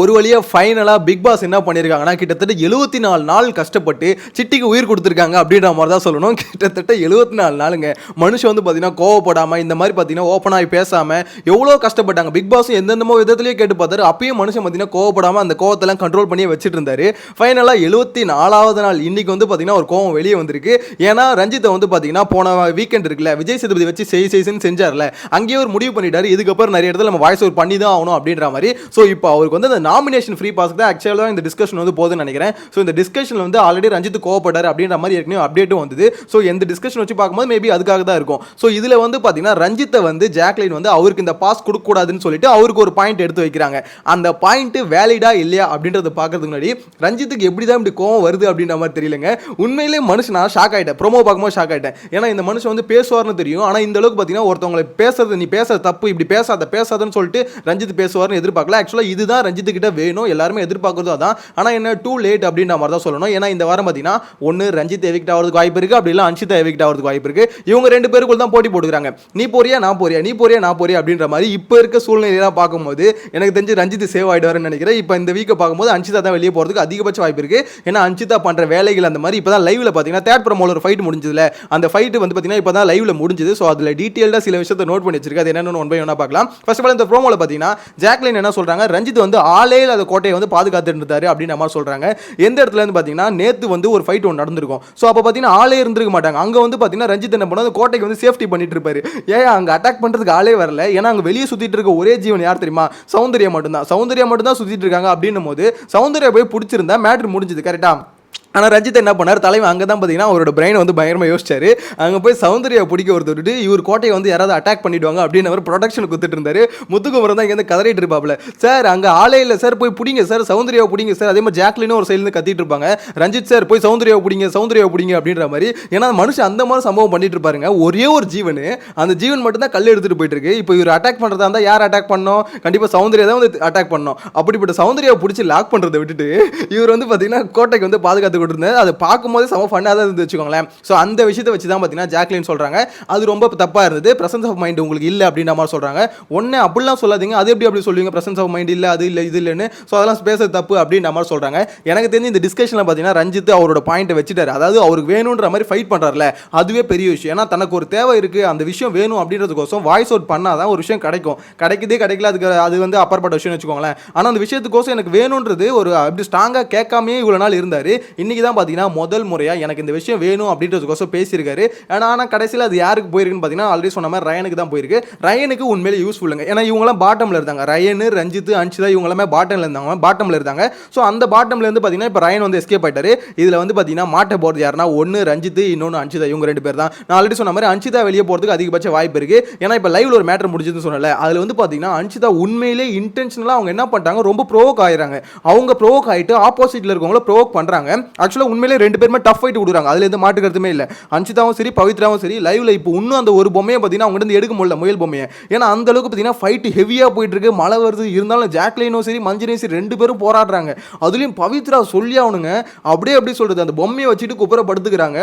ஒரு வழியாக ஃபைனலாக பிக் பாஸ் என்ன பண்ணியிருக்காங்கன்னா கிட்டத்தட்ட எழுபத்தி நாலு நாள் கஷ்டப்பட்டு சிட்டிக்கு உயிர் கொடுத்துருக்காங்க அப்படின்ற மாதிரி தான் சொல்லணும். கிட்டத்தட்ட எழுபத்தி நாலு நாளுங்க. மனுஷன் வந்து பார்த்தீங்கன்னா கோவப்படாமல் இந்த மாதிரி பார்த்தீங்கன்னா ஓப்பனாகி பேசாமல் எவ்வளோ கஷ்டப்பட்டாங்க. பிக் பாஸும் எந்தெந்தமோ விதத்துலேயே கேட்டு பார்த்தாரு. அப்பயும் மனுஷன் பார்த்தீங்கன்னா கோவப்படாம அந்த கோவத்தெல்லாம் கண்ட்ரோல் பண்ணி வச்சுட்டு இருந்தாரு ஃபைனலாக எழுபத்தி நாலாவது நாள் இன்றைக்கி வந்து பார்த்தீங்கன்னா ஒரு கோவம் வெளியே வந்திருக்கு. ஏன்னா ரஞ்சித்தை வந்து பார்த்தீங்கன்னா போன வீக்கெண்ட் இருக்குல்ல விஜய் சேதுபதி வச்சு செய் செய்ன்னு செஞ்சார்ல அங்கேயே ஒரு முடிவு பண்ணிட்டாரு. இதுக்கப்புறம் நிறைய இடத்துல நம்ம வாய்ஸ் ஓவர் பண்ணி தான் ஆகணும் அப்படின்ற மாதிரி. ஸோ இப்போ அவருக்கு வந்து அந்த நாமினேஷன் ஃப்ரீ பாஸ்க்கு தான் ஆக்சுவலாக இந்த டிஸ்கஷன் வந்து போகுதுன்னு நினைக்கிறேன். ஸோ இந்த டிஸ்கஷன் வந்து ஆல்ரெடி ரஞ்சித் கோவப்பட்டார் அப்படின்ற மாதிரி ஏற்கனவே அப்டேட்டும் வந்தது. ஸோ இந்த டிஸ்கஷன் வச்சு பார்க்கும்போது மேபி அதுக்காக தான் இருக்கும். ஸோ இதில் வந்து பார்த்தீங்கன்னா ரஞ்சித்தை வந்து ஜாக்லின் வந்து அவருக்கு இந்த பாஸ் கொடுக்கக்கூடாதுன்னு சொல்லிட்டு அவருக்கு ஒரு பாயிண்ட் எடுத்து வைக்கிறாங்க. அந்த பாயிண்ட் வேலிடா இல்லையா அப்படின்றத பார்க்கறதுக்கு முன்னாடி ரஞ்சித்துக்கு எப்படி தான் இப்படி கோவம் வருது அப்படின்ற மாதிரி தெரியலங்க. உண்மையிலே மனுஷன் நான் ஷாக் ஆகிட்டேன் ப்ரோமோ பார்க்கும்போது ஷாக் ஆகிட்டேன் ஏன்னா இந்த மனுஷன் வந்து பேசுவார்னு தெரியும். ஆனால் இந்த அளவுக்கு பார்த்தீங்கன்னா ஒருத்தவங்களை பேசுறது நீ பேசுற தப்பு இப்படி பேசாத பேசாதன்னு சொல்லிட்டு ரஞ்சித் பேசுவார்னு எதிர்பார்க்கல. ஆக்சுவலாக இதுதான் ரஞ்சித் கிட்ட வேணும் எல்லாருமே எதிர்பார்க்கறதும் அதான். ஆனால் என்ன டூ லேட் அப்படின்ற மாதிரி தான் சொல்லணும். ஏன்னா இந்த வாரம் பார்த்தீங்கன்னா ஒன்று ரஞ்சித் எவிக்ட் ஆகிறதுக்கு வாய்ப்பு இருக்குது அப்படி இல்லை அன்ஷிதா எவிக்ட் ஆகிறதுக்கு வாய்ப்பு இருக்குது இவங்க ரெண்டு பேருக்குள்ள தான் போட்டி போட்டுக்கிறாங்க. நீ போறியா நான் போறியா நீ போறியா நான் போறியா அப்படின்ற மாதிரி இப்போ இருக்க சூழ்நிலையெல்லாம் பார்க்கும்போது எனக்கு தெரிஞ்சு ரஞ்சித் சேவ் ஆகிடுவாருன்னு நினைக்கிறேன். இப்போ இந்த வீக்கை பார்க்கும்போது அன்ஷிதா தான் வெளியே போகிறதுக்கு அதிகபட்ச வாய்ப்பு இருக்குது ஏன்னா அன்ஷிதா பண்ணுற வேலைகள் அந்த மாதிரி இப்போ தான் லைவில் பார்த்தீங்கன்னா தேர்ட் ப்ரோமோல ஒரு ஃபைட் முடிஞ்சதுல அந்த ஃபைட் வந்து பார்த்தீங்கன்னா இப்போ தான் லைவில் முடிஞ்சது. ஸோ அதில் டீட்டெயில்டாக சில விஷயத்தை நோட் பண்ணி வச்சிருக்கு. அது என்னென்னு ஒன் பை ஒன்றா பார்க்கலாம். ஃபர்ஸ்ட் ஆஃப் ஆல் இந்த ப்ரோமோல பார்த்தீங்கன்னா ஜாக்லின் என்ன சொல்கிறாங்க ரஞ்சித் வந்து ஆளே இல்லாத கோட்டையை வந்து பாதுகாத்துட்டு இருந்தாரு அப்படின்ற மாதிரி சொல்கிறாங்க எந்த இடத்துல இருந்து பார்த்தீங்கன்னா நேற்று வந்து ஒரு ஃபைட் ஒன்று நடந்திருக்கும். ஸோ அப்போ பார்த்தீங்கன்னா ஆளே இருந்திருக்க மாட்டாங்க. அங்கே வந்து பார்த்தீங்கன்னா ரஞ்சித் என்ன பண்ணாது கோட்டைக்கு வந்து சேஃப்டி பண்ணிட்டு இருப்பாரு. ஏன் அங்கே அட்டாக் பண்ணுறதுக்கு ஆளே வரல. ஏன்னா அங்கே வெளியே சுற்றிட்டு இருக்க ஒரே ஜீவன் யார் தெரியுமா? சௌந்தர்யா மட்டும்தான். சௌந்தர்யா மட்டும் தான் சுற்றிட்டு இருக்காங்க அப்படின்னும் போது சௌந்தர்யா போய் பிடிச்சிருந்தா மேட்ரு முடிஞ்சது. கரெக்டாக ஆனால் ரஞ்சித் என்ன பண்ணார்? தலைவன் அங்கே தான் பார்த்தீங்கன்னா அவரோட பிரெயின் வந்து பயங்கரமாக யோசிச்சார். அங்கே போய் சௌந்தர்யா பிடிக்க ஒருத்தர் இவர் கோட்டையை வந்து யாராவது அட்டாக் பண்ணிடுவாங்க அப்படின்னு அவர் ப்ரொடக்ஷன் கொடுத்துட்டு இருந்தார். முத்துக்குமரம் தான் இங்கேருந்து கதறிட்டு இருப்பாப்ல சார் அங்கே ஆளே இல்லை சார் போய் பிடிங்க சார் சௌந்தர்யாவை பிடிங்க சார். அதே மாதிரி ஜாக்லினும் ஒரு சைட்லேருந்து கத்திட்டு இருப்பாங்க. ரஞ்சித் சார் போய் சௌந்தர்யாவை பிடிங்க சௌந்தர்யாவை பிடிங்க அப்படின்ற மாதிரி. ஏன்னா மனுஷன் அந்த மாதிரி சம்பவம் பண்ணிட்டு இருப்பாருங்க. ஒரே ஒரு ஜீவன். அந்த ஜீவன் மட்டும்தான் கல் எடுத்துட்டு போயிட்டு இருக்கு. இப்போ இவர் அட்டாக் பண்ணுறதா இருந்தால் யார் அட்டாக் பண்ணோம்? கண்டிப்பாக சௌந்தர்யா தான் வந்து அட்டாக் பண்ணோம். அப்படிப்பட்ட சௌந்தர்யாவை பிடிச்சி லாக் பண்ணுறதை விட்டுட்டு இவர் வந்து பார்த்தீங்கன்னா கோட்டைக்கு வந்து பாதுகாத்து கொடுத்துருந்தாரு அதை பார்க்கும்போது செம ஃபன்னாக தான் இருந்து வச்சுக்கோங்களேன். ஸோ அந்த விஷயத்தை வச்சு தான் பார்த்தீங்கன்னா ஜாக்லின் சொல்கிறாங்க அது ரொம்ப தப்பாக இருந்தது. பிரசன்ஸ் ஆஃப் மைண்ட் உங்களுக்கு இல்லை அப்படின்ற மாதிரி சொல்கிறாங்க ஒன்று அப்படிலாம் சொல்லாதீங்க. அது எப்படி அப்படி சொல்லுவீங்க? பிரசன்ஸ் ஆஃப் மைண்ட் இல்லை அது இல்லை இது இல்லைன்னு. ஸோ அதெல்லாம் பேசுறது தப்பு அப்படின்ற மாதிரி சொல்கிறாங்க எனக்கு தெரிஞ்சு இந்த டிஸ்கஷனில் பார்த்தீங்கன்னா ரஞ்சித் அவரோட பாயிண்ட்டை வச்சுட்டாரு. அதாவது அவருக்கு வேணுன்ற மாதிரி ஃபைட் பண்ணுறாருல அதுவே பெரிய விஷயம். ஏன்னா தனக்கு ஒரு தேவை இருக்குது அந்த விஷயம் வேணும் அப்படின்றதுக்கோசம் வாய்ஸ் அவுட் பண்ணால் தான் ஒரு விஷயம் கிடைக்கும். கிடைக்குதே கிடைக்கல அதுக்கு அது வந்து அப்பாற்பட்ட விஷயம் வச்சுக்கோங்களேன். ஆனால் அந்த விஷயத்துக்கோசம் எனக்கு வேணுன்றது ஒரு அப்படி ஸ்ட்ராங்காக கேட்காமே இவ்வளோ நாள் இருந்தார். இன்றைக்கி தான் பார்த்தீங்கன்னா முதல் முறையாக எனக்கு இந்த விஷயம் வேணும் அப்படின்றதுக்கோசம் பேசியிருக்காரு. ஆனால் ஆனால் கடைசியில் அது யாருக்கு போயிருக்குன்னு பார்த்தீங்கன்னா ஆல்ரெடி சொன்ன மாதிரி ரயனுக்கு தான் போயிருக்கு. ரயனுக்கு உண்மையிலே யூஸ்ஃபுல்லுங்க ஏன்னா இவங்களாம் பாட்டமில் இருந்தாங்க. ரயனு ரஞ்சித் அன்ஷிதா இவங்களாமே பாட்டமில் இருந்தாங்க. பாட்டமில் இருந்தாங்க. ஸோ அந்த பாட்டம்லேருந்து பார்த்தீங்கன்னா இப்போ ரயன் வந்து எஸ்கேப் ஆகிட்டாரு இதில் வந்து பார்த்தீங்கன்னா மாட்ட போகிறது யாருன்னா ஒன்று ரஞ்சித் இன்னொன்று அன்ஷிதா. இவங்க ரெண்டு பேர் தான். நான் ஆல்ரெடி சொன்ன மாதிரி அன்ஷிதா வெளியே போகிறதுக்கு அதிகபட்ச வாய்ப்பு இருக்கு. ஏன்னா இப்போ லைவ்ல ஒரு மேட்டர் முடிஞ்சதுன்னு சொன்னல அதில் வந்து பார்த்தீங்கன்னா அன்ஷிதா உண்மையிலே இன்டென்ஷனலாக அவங்க என்ன பண்ணிட்டாங்க ரொம்ப ப்ரோவோக் ஆயிடுறாங்க. அவங்க ப்ரோவோக் ஆகிட்டு ஆப்போசிட்டில் இருக்கவங்கள ப்ரோவோக் பண்ணுறாங்க ஆக்சுவலாக உண்மையிலே ரெண்டு பேருமே டஃப் ஃபைட் கொடுக்குறாங்க அதில் எந்த மாட்டுக்கிறதுமே இல்லை. அன்ஷிதாவும் சரி பவித்ராவும் சரி லைவ்ல இப்போ இன்னும் அந்த ஒரு பொம்மையை பார்த்தீங்கன்னா அவங்க இருந்து எடுக்க முடியல முயல் பொம்மையை. ஏன்னா அந்த அளவுக்கு பார்த்தீங்கன்னா ஃபைட் ஹெவியாக போயிட்டு இருக்கு மழை வருது. இருந்தாலும் ஜாக்லைனும் சரி மஞ்சனையும் சரி ரெண்டு பேரும் போராடுறாங்க. அதுலேயும் பவித்ரா சொல்லி ஆகணுங்க அப்படியே அப்படி சொல்றது. அந்த பொம்மையை வச்சுட்டு குப்புற படுத்துக்கிறாங்க.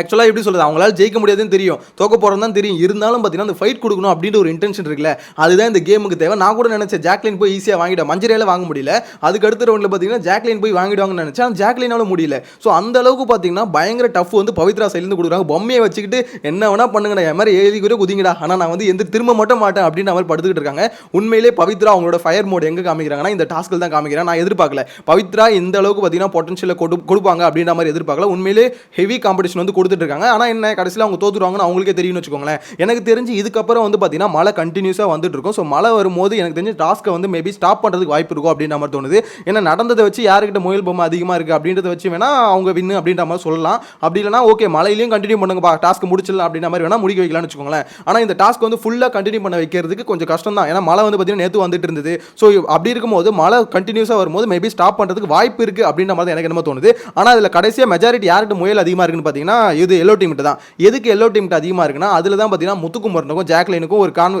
ஆக்சுவலாக எப்படி சொல்கிறது அவங்களால ஜெயிக்க முடியாதுன்னு தெரியும். தோக்க போகிறோம் தான் தெரியும். இருந்தாலும் பார்த்தீங்கன்னா அந்த ஃபைட் கொடுக்கணும் அப்படின்ற ஒரு இன்டென்ஷன் இருக்குல்ல. அதுதான் இந்த கேமுக்கு தேவை. நான் கூட நினச்சேன் ஜாக்லின் போய் ஈஸியாக வாங்கிட்டேன் மஞ்சரையில் வாங்க முடியல. அதுக்கு அடுத்த ரவுண்டில் பார்த்தீங்கன்னா ஜாக்லின் போய் வாங்கிடுவாங்கன்னு நினச்சேன். ஆனால் ஜாக்லினால முடியல. ஸோ அந்த அளவுக்கு பார்த்தீங்கன்னா பயங்கர டஃப் வந்து பவித்ரா சைலேருந்து கொடுக்குறாங்க. பொம்மையை வச்சுக்கிட்டு என்ன வேணா பண்ணுங்கடா. என் மாதிரி எழுதி கூட குதிங்கடா. ஆனால் நான் வந்து எந்த திரும்ப மட்டும் மாட்டேன் அப்படின்ற மாதிரி படுத்துக்கிட்டு இருக்காங்க. உண்மையிலே பவித்ரா அவங்களோட ஃபயர் மோட் எங்கே காமிக்கிறாங்கன்னா இந்த டாஸ்கில் தான் காமிக்கிறேன் நான் எதிர்பார்க்கல. பவித்ரா இந்த அளவுக்கு பார்த்தீங்கன்னா பொட்டன்ஷியலை கொடு கொடுப்பாங்க அப்படின்ற மாதிரி எதிர்பார்க்கல. உண்மையிலே ஹெவி காம்படிஷன் வந்து கொடுத்துட்டு இருக்காங்க ஆனால் என்ன கடைசியில் அவங்க தோத்துருவாங்கன்னு அவங்களுக்கே தெரியும்னு வச்சுக்கோங்களேன். எனக்கு தெரிஞ்சு இதுக்கப்புறம் வந்து பார்த்தீங்கன்னா மழை கண்டினியூஸாக வந்துட்டு இருக்கும் ஸோ மழை வரும்போது எனக்கு தெரிஞ்சு டாஸ்க்கை வந்து மேபி ஸ்டாப் பண்ணுறதுக்கு வாய்ப்பு இருக்கும் அப்படின்ற மாதிரி தோணுது. ஏன்னா நடந்ததை வச்சு யாருக்கிட்ட முயல் பொம்மை அதிகமாக இருக்குது அப்படின்றத வச்சு வேணா அவங்க வின்னு அப்படின்ற மாதிரி சொல்லலாம். அப்படி இல்லைனா ஓகே மழையிலையும் கண்டினியூ பண்ணுங்கப்பா டாஸ்க் முடிச்சிடலாம் அப்படின்ற மாதிரி வேணா முடிக்க வைக்கலாம்னு வச்சுக்கோங்களேன். ஆனால் இந்த டாஸ்க் வந்து ஃபுல்லாக கண்டினியூ பண்ண வைக்கிறதுக்கு கொஞ்சம் கஷ்டம் தான். ஏன்னா மழை வந்து பார்த்தீங்கன்னா நேற்று வந்துட்டு இருந்தது. ஸோ அப்படி இருக்கும்போது மழை கண்டினியூஸாக வரும்போது மேபி ஸ்டாப் பண்ணுறதுக்கு வாய்ப்பு இருக்குது அப்படின்ற மாதிரி தான் எனக்கு என்னமோ தோணுது. ஆனால் அதில் கடைசியாக மெஜாரிட்டி யார்கிட்ட முயல் அதிகமாக இருக்குன்னு பார்த்தீங்கன்னா இது எல்லோ டீம் தான். எதுக்கு எல்லோ டீம் அதிகமாக இருக்குன்னா அதில் தான் பார்த்தீங்கன்னா முத்துக்குமரனுக்கும் ஜாக்லினுக்கும் ஒரு கான்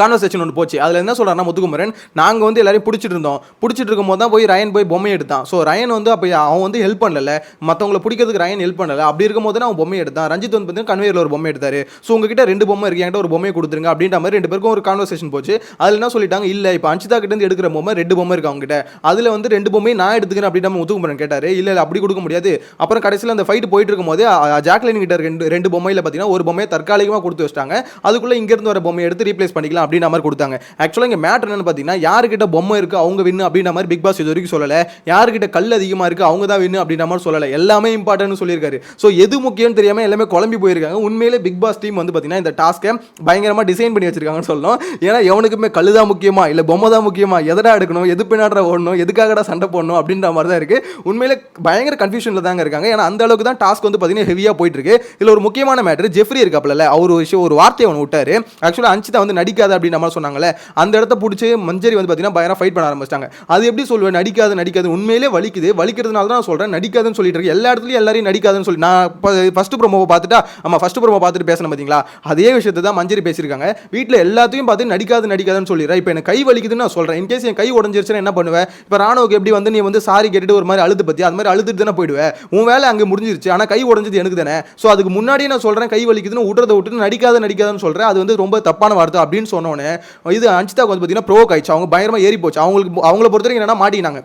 கான்வர்சேஷன் ஒன்று போச்சு. அதில் என்ன சொல்கிறாருன்னா முத்துக்குமரன் நாங்கள் வந்து எல்லாரையும் பிடிச்சிட்டு இருந்தோம். பிடிச்சிட்டு இருக்கும் போது தான் போய் ரயன் போய் பொம்மை எடுத்தான். ஸோ ரயன் வந்து அப்போ அவன் வந்து ஹெல்ப் பண்ணல. மற்றவங்கள பிடிக்கிறதுக்கு ரயன் ஹெல்ப் பண்ணல. அப்படி இருக்கும் போது அவன் பொம்மை எடுத்தான். ரஞ்சித் வந்து பார்த்தீங்கன்னா கன்வேயரில் ஒரு பொம்மை எடுத்தார். ஸோ உங்ககிட்ட ரெண்டு பொம்மை இருக்கு. என்கிட்ட ஒரு பொம்மையை கொடுத்துருங்க அப்படின்ற மாதிரி ரெண்டு பேருக்கும் ஒரு கான்வர்சேஷன் போச்சு. அதில் என்ன சொல்லிட்டாங்க? இல்லை இப்போ அஞ்சிதா கிட்டேருந்து எடுக்கிற பொம்மை ரெண்டு பொம்மை இருக்கு அவங்ககிட்ட. அதில் வந்து ரெண்டு பொம்மையை நான் எடுத்துக்கிறேன் அப்படின்ற முத்துக்குமரன் கேட்டார். இல்லை இல்லை அப்படி கொடுக்க முடியாது. அப்புறம் கடைசியில் அந்த ஃபைட் போயிட்டு இருக்கும் போது ஜாக்லின் கிட்ட ரெண்டு ரெண்டு பொம்மையில் பார்த்தீங்கன்னா ஒரு பொம்மையை தற்காலிகமாக கொடுத்து வச்சிட்டாங்க. அதுக்குள்ளே இங்கேருந்து வர பொம்மையை எடுத்து ரீப்ளேஸ் பண்ணிக்கலாம் அப்படின்ற மாதிரி கொடுத்தாங்க. ஆக்சுவலாக இங்கே மேட்ரு என்னன்னு பார்த்தீங்கன்னா யாருக்கிட்ட பொம்மை இருக்குது அவங்க வின்னு அப்படின்ற மாதிரி பிக் பாஸ் இது வரைக்கும் சொல்லலை. யாருக்கிட்ட கல் அதிகமாக இருக்குது அவங்க தான் வின்னு அப்படின்ற மாதிரி சொல்லலை. எல்லாமே இம்பார்ட்டன்ட்னு சொல்லியிருக்காரு. ஸோ எது முக்கியம்னு தெரியாமல் எல்லாமே குழம்பி போயிருக்காங்க. உண்மையிலே பிக் பாஸ் டீம் வந்து பார்த்தீங்கன்னா இந்த டாஸ்க்கை பயங்கரமாக டிசைன் பண்ணி வச்சிருக்காங்கன்னு சொல்லணும். ஏன்னா எவனுக்குமே கல் தான் முக்கியமா இல்லை பொம்மை தான் முக்கியமா எதடா எடுக்கணும் எது பின்னாடுற ஓடணும் எதுக்காகடா சண்டை போடணும் அப்படின்ற மாதிரி தான் இருக்குது உண்மையிலே பயங்கர கன்ஃபியூஷனில் தாங்க இருக்காங்க. ஏன்னா அந்த அளவுக்கு தான் டாஸ்க் வந்து பார்த்தீங்கன்னா ஹெவியாக போயிட்டு இருக்கு. இதில் ஒரு முக்கியமான மேட்ரு ஜெஃப்ரி இருக்காப்ல அவர் ஒரு விஷயம் ஒரு வார்த்தையை ஒன்று விட்டார். ஆக்சுவலாக அஞ்சிதா வந்து நடிக்காத அப்படின்னு நம்ம சொன்னாங்கல்ல அந்த இடத்த பிடிச்சி மஞ்சரி வந்து பார்த்தீங்கன்னா பயங்கரம் ஃபைட் பண்ண ஆரம்பிச்சிட்டாங்க. அது எப்படி சொல்லுவேன்? நடிக்காது நடிக்காது. உண்மையிலே வலிக்குது. வலிக்கிறதுனால தான் நான் சொல்கிறேன் நடிக்காதுன்னு சொல்லிட்டு இருக்கேன். எல்லா இடத்துலையும் எல்லாரையும் நடிக்காதுன்னு சொல்லி நான் ஃபஸ்ட்டு ப்ரோமோவை பார்த்துட்டா ஆமாம் ஃபஸ்ட்டு ப்ரோமோ பார்த்துட்டு பேசணும் பார்த்தீங்களா அதே விஷயத்தை தான் மஞ்சரி பேசியிருக்காங்க. வீட்டில் எல்லாத்தையும் பார்த்து நடிக்காது நடிக்காதுன்னு சொல்லிடுறேன் இப்போ எனக்கு கை வலிக்குதுன்னு நான் சொல்கிறேன் இன்கேஸ் என் கை உடஞ்சிருச்சுன்னா என்ன பண்ணுவேன் இப்போ ராணுவுக்கு எப்படி வந்து நீ வந்து சாரி கேட்டுட்டு ஒரு மாதிரி அழுது பற்றி அது மாதிரி அழுதுட்டு தானே போயிடுவேன் உன் வேலை அங்கே முடிஞ்சிருச்சு. ஆனால் கை உடஞ்சது எனக்கு தானே. ஸோ அதுக்கு முன்னாடியே நான் சொல்கிறேன் கை வலிக்குதுன்னு விட்றதை விட்டுட்டு நடிக்காத நடிக்காதுன்னு சொல்கிறேன் அது வந்து ரொம்ப தப்பான வார்த்தை அப்படின்னு சொன்னோன்னே இது அஞ்சிதாக்கு வந்து பார்த்தீங்கன்னா ப்ரோக் ஆயிடுச்சு. அவங்க பயங்கரமாக ஏறி போச்சு அவங்களுக்கு அவங்கள பொறுத்த வரைக்கும் என்னன்னா மாட்டினாங்க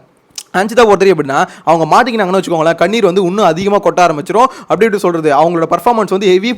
அஞ்சிதா ஒருத்தர் எப்படின்னா அவங்க மாட்டிக்கினாங்கன்னு வச்சுக்கோங்களேன் கண்ணீர் வந்து இன்னும் அதிகமாக கொட்ட ஆரம்பிச்சிடும் அப்படி இப்படி சொல்கிறது அவங்களோட பர்ஃபார்மன்ஸ் வந்து ஹெவி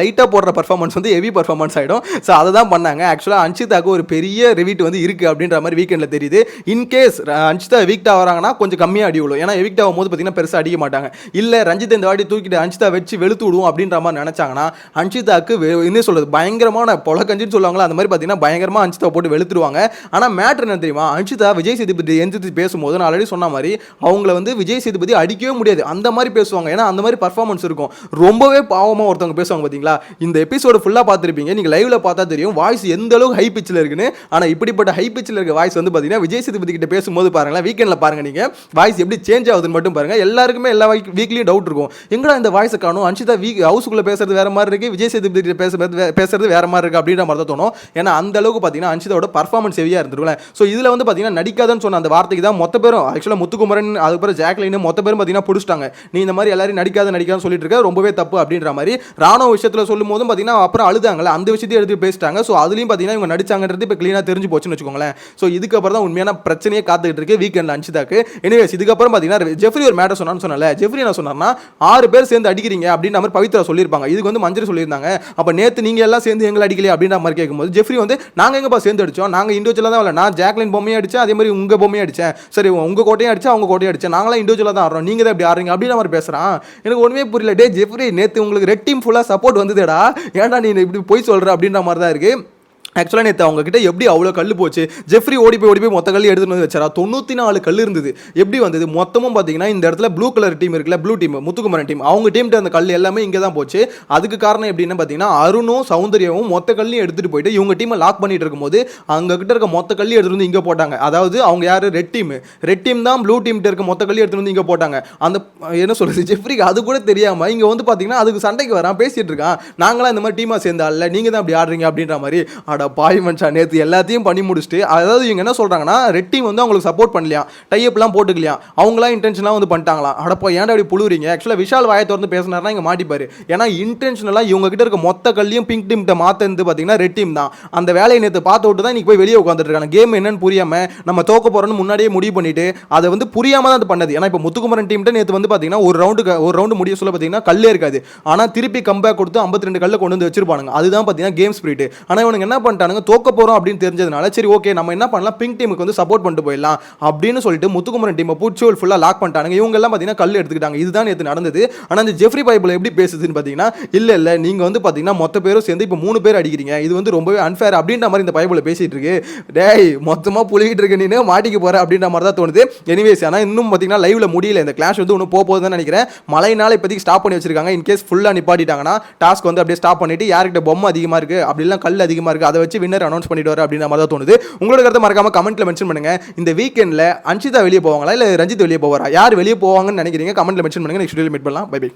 லைட்டாக போடுற பர்ஃபார்மன்ஸ் வந்து ஹெவி பர்ஃபார்மன்ஸ் ஆகிடும் ஸோ அதை தான் பண்ணாங்க ஆக்சுவலாக அஞ்சிதாக்கு ஒரு பெரிய ரிவீட் வந்து இருக்குது அப்படின்ற மாதிரி வீக்கெண்டில் தெரியுது. இன்கேஸ் அஞ்சிதா எவிக்ட் ஆகிறாங்கன்னா கொஞ்சம் கம்மியாக அடி விழும். ஏன்னா எவிக்ட் ஆகும் போது பார்த்தீங்கன்னா பெருசாக அடிக்க மாட்டாங்க. இல்லை ரஞ்சித் இந்த வாட்டி தூக்கிட்டு அஞ்சிதா வச்சு வெளுத்து விடுவோம் அப்படின்ற மாதிரி நினச்சாங்கன்னா அஞ்சிதாக்கு என்ன சொல்கிறது பயங்கரமான பொலக்கஞ்சின்னு சொல்லுவாங்களா அந்த மாதிரி பார்த்தீங்கன்னா பயங்கரமாக அஞ்சிதா போட்டு வெளுத்துருவாங்க. ஆனால் மேட்ரு என்ன தெரியுமா? அஞ்சிதா விஜய் சேதுபதி எந்திரிச்சு பேசும்போது நான் ஆல்ரெடி சொன்ன மாதிரி அவங்கள வந்து விஜய் சேதுபதி அடிக்கவே முடியாது. அந்த மாதிரி பேசுவாங்க. ஏன்னா அந்த மாதிரி பர்ஃபார்மன்ஸ் இருக்கும். ரொம்பவே பாவமாக ஒருத்தவங்க பேசுவாங்க பார்த்தீங்களா இந்த எபிசோடு ஃபுல்லாக பார்த்துருப்பீங்க நீங்கள் லைவ்ல பார்த்தா தெரியும் வாய்ஸ் எந்த அளவுக்கு ஹை பிச்சில் இருக்குன்னு. ஆனால் இப்படிப்பட்ட ஹை பிச்சில் இருக்க வாய்ஸ் வந்து பார்த்தீங்கன்னா விஜய் சேதுபதி கிட்ட பேசும்போது பாருங்களேன் வீக்கெண்டில் பாருங்க நீங்கள் வாய்ஸ் எப்படி சேஞ்ச் ஆகுதுன்னு மட்டும் பாருங்க. எல்லாருக்குமே எல்லா வீக்லேயும் டவுட் இருக்கும். எங்கடா இந்த வாய்ஸை காணும்? அன்ஷிதா வீக் ஹவுஸுக்குள்ளே பேசுறது வேற மாதிரி இருக்கு. விஜய் சேதுபதி கிட்ட பேசுறது பேசுறது வேற மாதிரி இருக்கு அப்படின்ற மாதிரி தான் தோணும். ஏன்னா அந்த அளவுக்கு பார்த்தீங்கன்னா அன்ஷிதாவோட பர்ஃபார்மன்ஸ் ஹெவியாக இருந்திருக்கும்ல. ஸோ இதில் வந்து பார்த்தீங்கன்னா நடிக்காதுன்னு சொன்ன அந்த வார்த்தைக்கு தான் மொத்த பேரும் ஆக்சுவலாக முத்துக்குமரன் அதுக்கப்புறம் ஜாக்லின் மொத்த பேரும் பார்த்தீங்கன்னா பிடிச்சிட்டாங்க. நீ இந்த மாதிரி எல்லாரும் நடிக்காத நடிக்காதுன்னு சொல்லிட்டு இருக்க ரொம்பவே தப்பு அப்படின்ற மாதிரி ராணுவ விஷயத்தில் சொல்லும் போதும் பார்த்தீங்கன்னா அப்புறம் அழுதாங்கல்ல அந்த விஷயத்தையும் எடுத்து பேசிட்டாங்க. ஸோ அதுலேயும் பார்த்தீங்கன்னா இவங்க நடிச்சாங்கன்றது இப்போ க்ளீனாக தெரிஞ்சு போச்சுன்னு வச்சுக்கோங்களேன். ஸோ இதுக்கப்புறம் தான் உண்மையான பிரச்சனையே காத்துக்கிட்டு இருக்கு வீக்கெண்ட் அன்ஷிதாக்கு எனிவேஸ் இதுக்கப்புறம் பார்த்தீங்கன்னா ஜெஃப்ரி ஒரு மேட்டர் சொன்னான்னு சொன்னல ஜெஃப்ரி என்ன சொன்னார்னா ஆறு பேர் சேர்ந்து அடிக்கிறீங்க அப்படின்ற மாதிரி பவித்ரா சொல்லியிருப்பாங்க. இதுக்கு வந்து மஞ்சள் சொல்லியிருந்தாங்க. அப்போ நேற்று நீங்கள் எல்லாம் சேர்ந்து எங்களை அடிக்கலையே அப்படின்ற மாதிரி கேட்கும்போது ஜெஃப்ரி வந்து நாங்கள் எங்கப்பா சேர்ந்து அடிச்சோம்? நாங்கள் இண்டிவிஜுவலாக தான் வரல நான் ஜாக்லின் பொம்மையை அடிச்சேன் அதே மாதிரி உங்கள் பொம்மையை அடிச்சேன். சரி உங்கள் கோட்டையும் அடிச்சு அவங்க கோட்டையும் அடிச்சு. நாங்களாம் இண்டிவிஜுவலாக தான் ஆடுறோம். நீங்கள் தான் இப்படி ஆடுறீங்க. அப்படின்ற மாதிரி பேசுகிறான் எனக்கு ஒன்றுமே புரியல. டே ஜெஃப்ரி நேற்று உங்களுக்கு ரெட் டீம் ஃபுல்லாக சப்போர்ட் வந்ததுடா. ஏன்டா நீ இப்படி போய் சொல்கிற அப்படின்ற மாதிரி தான் இருக்குது ஆக்சுவலாக நேற்று அவங்ககிட்ட எப்படி அவ்வளோ கல் போச்சு? ஜெஃப்ரி ஓடி போய் ஓடி போய் மொத்த கல் எடுத்துன்னு வந்து வச்சாரா? தொண்ணூற்றி நாலு கல் இருந்தது. எப்படி வந்தது? மொத்தமும் பார்த்தீங்கன்னா இந்த இடத்துல ப்ளூ கலர் டீம் இருக்குல்ல ப்ளூ டீம் முத்துக்குமரன் டீம் அவங்க டீம்கிட்ட அந்த கல் எல்லாமே இங்கே தான் போச்சு. அதுக்கு காரணம் எப்படின்னு பார்த்தீங்கன்னா அருணும் சௌந்தர்யமும் மொத்த கல்லையும் எடுத்துகிட்டு போயிட்டு இவங்க டீமை லாக் பண்ணிட்டு இருக்கும்போது அங்க கிட்ட இருக்க மொத்த கல்லையும் எடுத்துகிட்டு வந்து இங்கே போட்டாங்க. அதாவது அவங்க யார்? ரெட் டீம் ரெட் டீம் தான் ப்ளூ டீம்கிட்ட இருக்க மொத்த கல்லையும் எடுத்துகிட்டு வந்து இங்கே போட்டாங்க. அந்த என்ன சொல்கிறது ஜெஃப்ரிக்கு அது கூட தெரியாமல் இங்கே வந்து பார்த்தீங்கன்னா அதுக்கு சண்டைக்கு வரான் பேசிகிட்டு இருக்கான். நாங்களாம் இந்த மாதிரி டீமாக சேர்ந்தா நீங்கள் தான் அப்படி ஆடுறீங்க அப்படின்ற மாதிரி அட பாய் நேற்று எல்லாத்தையும் பண்ணி முடிச்சுட்டு அதாவது இவங்க என்ன சொல்கிறாங்கன்னா ரெட் டீம் வந்து அவங்களுக்கு சப்போர்ட் பண்ணலையா? டைப்லாம் போட்டுக்கலையா? அவங்களாம் இன்டென்ஷனாக வந்து பண்ணிட்டாங்களா? அடப்போ ஏன்டா அப்படி புழுறீங்க ஆக்சுவலாக விஷால் வாயை திறந்து பேசினார்னா இங்கே மாட்டிப்பார். ஏன்னா இன்டென்ஷனலாக இவங்க கிட்ட இருக்க மொத்த கல்லையும் பிங்க் டீம் மாத்தந்து பார்த்தீங்கன்னா ரெட் டீம் தான். அந்த வேலையை நேற்று பார்த்து விட்டு தான் இன்றைக்கி போய் வெளியே உட்காந்துட்டு இருக்காங்க. கேம் என்னன்னு புரியாமல் நம்ம தோக்க போகிறோன்னு முன்னாடியே முடிவு பண்ணிட்டு அதை வந்து புரியாமல் தான் அது பண்ணது. ஏன்னா இப்போ முத்துக்குமரன் டீம்கிட்ட நேற்று வந்து பார்த்தீங்கன்னா ஒரு ரவுண்டுக்கு ஒரு ரவுண்டு முடிய சொல்ல பார்த்தீங்கன்னா கல்லே இருக்காது. ஆனால் திருப்பி கம்பேக் கொடுத்து 52 ரெண்டு கல்லை கொண்டு வந்து வச்சிருப்பானுங்க. அதுதான் பார்த்தீங்கன்னா கேம் ஸ்பிரிட் ஆனால் இவனுக்கு என்ன பண்ணிட்டானுங்க தோக்க போகிறோம் அப்படின்னு தெரிஞ்சதுனால சரி ஓகே நம்ம என்ன பண்ணலாம்? பிங்க் டீமுக்கு வந்து சப்போர்ட் பண்ணிட்டு போயிடலாம் அப்படின்னு சொல்லிட்டு முத்துக்குமரன் டீமை பூச்சியோல் ஃபுல்லாக லாக் பண்ணிட்டானுங்க. இவங்க எல்லாம் பார்த்தீங்கன்னா கல் எடுத்துக்கிட்டாங்க. இதுதான் நேற்று நடந்தது. ஆனால் அந்த ஜெஃப்ரி பைபிள் எப்படி பேசுதுன்னு பார்த்தீங்கன்னா இல்லை இல்லை நீங்கள் வந்து பார்த்தீங்கன்னா மொத்த பேரும் சேர்ந்து இப்போ மூணு பேர் அடிக்கிறீங்க. இது வந்து ரொம்பவே அன்ஃபேர் அப்படின்ற மாதிரி இந்த பைபிள் பேசிகிட்டு இருக்கு. டேய் மொத்தமாக புழுகிட்டு இருக்கு நீ மாட்டிக்க போகிற அப்படின்ற மாதிரி தான் தோணுது. எனிவேஸ் ஆனால் இன்னும் பார்த்தீங்கன்னா லைவ்ல முடியல. இந்த கிளாஷ் வந்து ஒன்று போக போகுதுன்னு நினைக்கிறேன். மழைனால இப்போதைக்கு ஸ்டாப் பண்ணி வச்சிருக்காங்க. இன்கேஸ் ஃபுல்லாக நிப்பாட்டிட்டாங்கன்னா டாஸ்க் வந்து அப்படியே ஸ்டாப் பண்ணிட்டு யார்கிட்ட பொம்மை அதிகமாக இருக்கு அப்படிலாம் கல் அதிகமாக இருக்கு அதை வச்சு வின்னர் அனௌன்ஸ் பண்ணிடுவார் அப்படின்ற மாதிரி தான் தோணுது. உங்களோட கருத்தை மறக்காம கமெண்ட்ல மென்ஷன் பண்ணுங்க. இந்த வீக்கெண்டில் அன்ஷிதா வெளியே போவாங்களா? இல்லை ரஞ்சித் வெளியே போவாரா? யார் வெளியே போவாங்கன்னு நினைக்கிறீங்க? கமெண்ட்ல மென்ஷன் பண்ணுங்க. நெக்ஸ்ட் வீடியோ மீட் பண்ணலாம். Bye bye